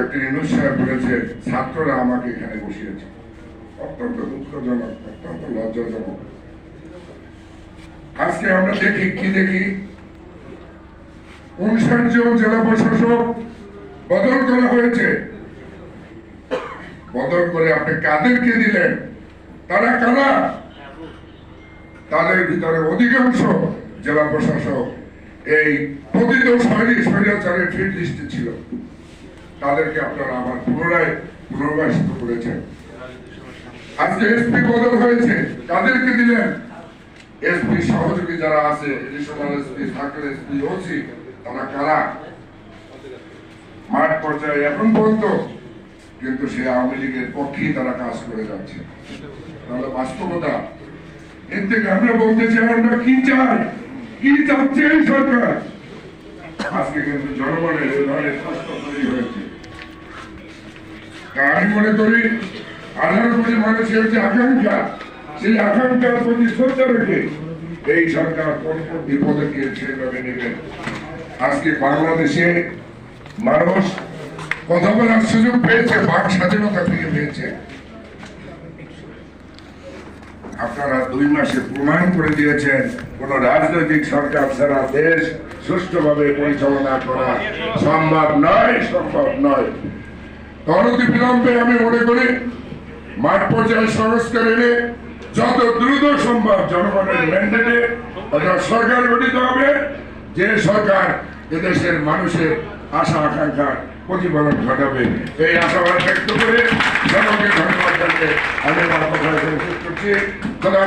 Doctor Yunus সাহেব বলেছে, ছাত্ররা আমাকে এখানে বসিয়েছে। অত্যন্ত দুঃখজনক, অত্যন্ত লজ্জাজনক। আজকে আমরা দেখি, কি দেখি? জেলা প্রশাসক বদল করা হয়েছে। বদল করে আপনি কাদেরকে দিলেন? তারা কারা? তাদের ভিতরে অধিকাংশ জেলা প্রশাসক এই শৈলী স্বৈরাচারের ফিল্ড লিস্টে ছিল। তাদেরকে আপনারা আবার পুনরায় পুনর্বাসিত করেছেন। আজকে এসপি বদল হয়েছে কাদেরকে দিলেন। এসপি সহযোগী যারা আছে তারা কারা? মাঠ পর্যায়ে এখন পর্যন্ত কিন্তু সে আওয়ামী লীগের পক্ষেই তারা কাজ করে যাচ্ছে। তাহলে বাস্তবতা, এর থেকে আমরা বলতে চাই কি চাই? কি চাচ্ছে সরকার? আজকে কিন্তু জনগণের ধরনের তৈরি আমি মনে করি মানুষের আকাঙ্ক্ষা। সেই আকাঙ্ক্ষার প্রতি শ্রদ্ধা রেখে এই সরকার কোন কোন নেবেন। আজকে বাংলাদেশে মানুষ কথা বলার সুযোগ পেয়েছে, বাক স্বাধীনতা ফিরে পেয়েছে। আপনারা দুই মাসে প্রমাণ করে দিয়েছেন, কোন রাজনৈতিক সরকার ছাড়া দেশ সুষ্ঠুভাবে পরিচালনা করা সম্ভব নয় সম্ভব নয়। তরতি বিলম্বে আমি মনে করি মাঠ পর্যায়ে সংস্কার এনে যত দ্রুত সম্ভব জনগণের ম্যান্ডেটে একটা সরকার গঠিত হবে, যে সরকার এদেশের মানুষের আশা, আকাঙ্ক্ষা প্রতিফলন ঘটাবে। এই আশাবাদ ব্যক্ত করে সকলকে ধন্যবাদ জানিয়ে আমি আমার করছি। খোদা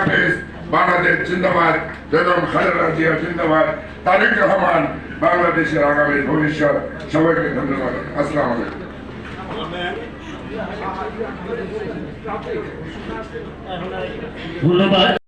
বাংলাদেশ জিন্দাবাদ, বেগম খালেদা জিয়া জিন্দাবাদ, তারেক রহমান, বাংলাদেশের আগামী ভবিষ্যৎ। সবাইকে ধন্যবাদ। আসসালামু আলাইকুম। ধন্যবাদ।